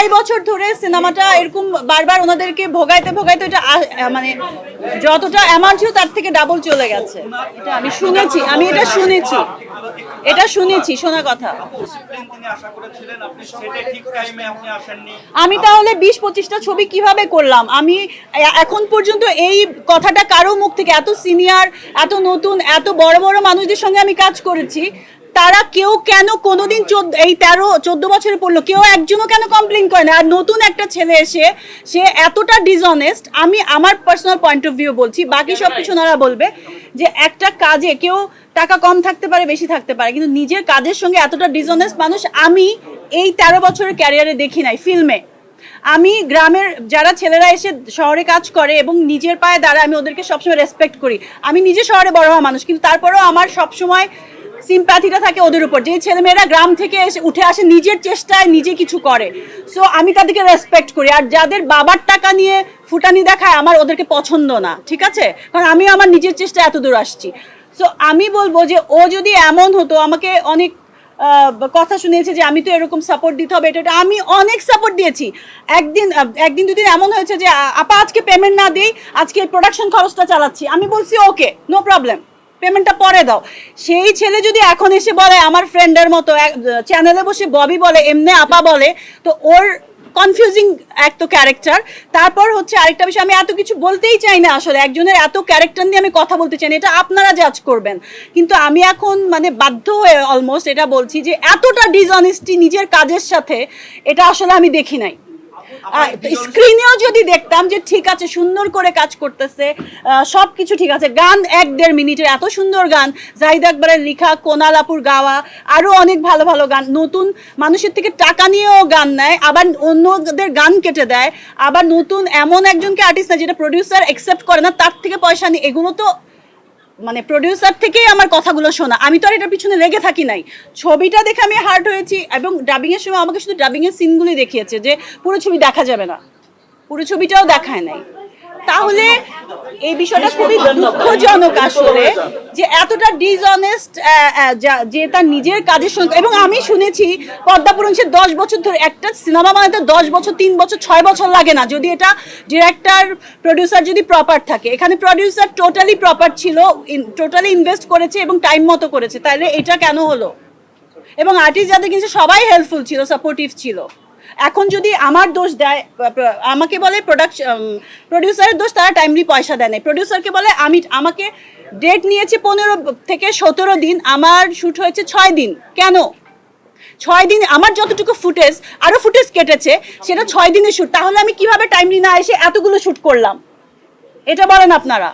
আড়াই বছর ধরে সিনেমাটা এরকম বারবার ওনাদেরকে ভোগাইতে ভোগাইতে এটা মানে যতটা অ্যামাউন্ট ছিল তার থেকে ডাবল চলে গেছে। এটা আমি শুনেছি, আমি এটা শুনেছি। এটা শুনেছি, শোনা কথা। আমি তাহলে বিশ পঁচিশটা ছবি কীভাবে করলাম? আমি এখন পর্যন্ত এই কথাটা কারও মুখ থেকে, এত সিনিয়র এত নতুন, এত বড় বড় মানুষদের সঙ্গে আমি কাজ করেছি। তারা কেউ কেন কোনোদিন এই তেরো চোদ্দ বছরে পড়ল কেউ একজনও কেন কমপ্লেন করে না? আর নতুন একটা ছেলে এসে সে এতটা ডিসঅনেস্ট আমি আমার পার্সোনাল পয়েন্ট অফ ভিউ বলছি বাকি সব কিছু ওনারা বলবে যে একটা কাজে কেউ টাকা কম থাকতে পারে বেশি থাকতে পারে কিন্তু নিজের কাজের সঙ্গে এতটা ডিসঅনেস্ট মানুষ আমি এই তেরো বছরের ক্যারিয়ারে দেখি নাই ফিল্মে আমি গ্রামের যারা ছেলেরা এসে শহরে কাজ করে এবং নিজের পায়ে দাঁড়ায় আমি ওদেরকে সবসময় রেসপেক্ট করি। আমি নিজে শহরে বড় হওয়া মানুষ কিন্তু তারপরেও আমার সবসময় সিম্প্যাথিটা থাকে ওদের উপর। যে ছেলেমেয়েরা গ্রাম থেকে এসে উঠে আসে, নিজের চেষ্টায় নিজে কিছু করে। সো আমি তাদেরকে রেসপেক্ট করি। আর যাদের বাবার টাকা নিয়ে ফুটানি দেখায়, আমার ওদেরকে পছন্দ না। ঠিক আছে? কারণ আমি আমার নিজের চেষ্টায় এত দূর আসছি। সো আমি বলব যে, ও যদি এমন হতো, আমাকে অনেক কথা শুনিয়েছে যে, আমি তো এরকম সাপোর্ট দিতে হবে। এটা আমি অনেক সাপোর্ট দিয়েছি। একদিন একদিন দুদিন এমন হয়েছে যে, আপা, আজকে পেমেন্ট না দিই, আজকে প্রোডাকশন খরচটা চালাচ্ছি। আমি বলছি ওকে নো প্রবলেম পেমেন্টটা পরে দাও। সেই ছেলে যদি এখন এসে বলে, আমার ফ্রেন্ডের মতো চ্যানেলে বসে ববি বলে, এমনি আপা বলে, তো ওর কনফিউজিং এক তো ক্যারেক্টার তারপর হচ্ছে আরেকটা বিষয়, আমি এত কিছু বলতেই চাই না আসলে। একজনের এত ক্যারেক্টার নিয়ে আমি কথা বলতে চাই না, এটা আপনারা জাজ করবেন। কিন্তু আমি এখন মানে বাধ্য হয়ে অলমোস্ট এটা বলছি যে, এতটা ডিসঅনেস্টি নিজের কাজের সাথে, এটা আসলে আমি দেখি নাই। স্ক্রিনেও যদি দেখতাম যে ঠিক আছে সুন্দর করে কাজ করতেছে সব কিছু ঠিক আছে। গান এক দেড় মিনিটের এত সুন্দর গান। জাহিদ আকবরের লেখা কোনালাপুর গাওয়া আরও অনেক ভালো ভালো গান। নতুন মানুষের থেকে টাকা নিয়েও গান নেয় আবার অন্যদের গান কেটে দেয় আবার নতুন এমন একজনকে আর্টিস্ট না যেটা প্রডিউসার অ্যাকসেপ্ট করে না তার থেকে পয়সা নিয়ে। এগুলো তো মানে প্রডিউসার থেকেই আমার কথাগুলো শোনা। আমি তো আর এটার পিছনে লেগে থাকি নাই। ছবিটা দেখে আমি হার্ট হয়েছি এবং ড্রাবিংয়ের সময় আমাকে শুধু ড্রাবিংয়ের এর সিনগুলি দেখিয়েছে যে পুরো ছবি দেখা যাবে না। পুরো ছবিটাও দেখায় নাই। তাহলে এই বিষয়টা খুবই দুঃখজনক আসলে, যে এতটা ডিসঅনেস্ট যে তার নিজের কাজের সঙ্গে, এবং আমি শুনেছি পদ্মাপুরন সে দশ বছর ধরে, একটা সিনেমা বানাতে দশ বছর, তিন বছর, ছয় বছর লাগে না। যদি এটা ডিরেক্টর প্রডিউসার যদি প্রপার থাকে, এখানে প্রডিউসার টোটালি প্রপার ছিল টোটালি ইনভেস্ট করেছে এবং টাইম মতো করেছে, তাহলে এটা কেন হলো? এবং আর্টিস্ট যাদের কিন্তু সবাই হেল্পফুল ছিল সাপোর্টিভ ছিল। এখন যদি আমার দোষ দেয় আমাকে বলে প্রোডাকশন প্রডিউসারের দোষ, তারা টাইমলি পয়সা দেয় না প্রডিউসারকে বলে, আমি, আমাকে ডেট নিয়েছে পনেরো থেকে সতেরো দিন, আমার শ্যুট হয়েছে ছয় দিন। কেন? ছয় দিন, আমার যতটুকু ফুটেজ আরও ফুটেজ কেটেছে, সেটা ছয় দিনের শ্যুট তাহলে আমি কীভাবে টাইমলি না এসে এতগুলো শ্যুট করলাম? এটা বলেন আপনারা।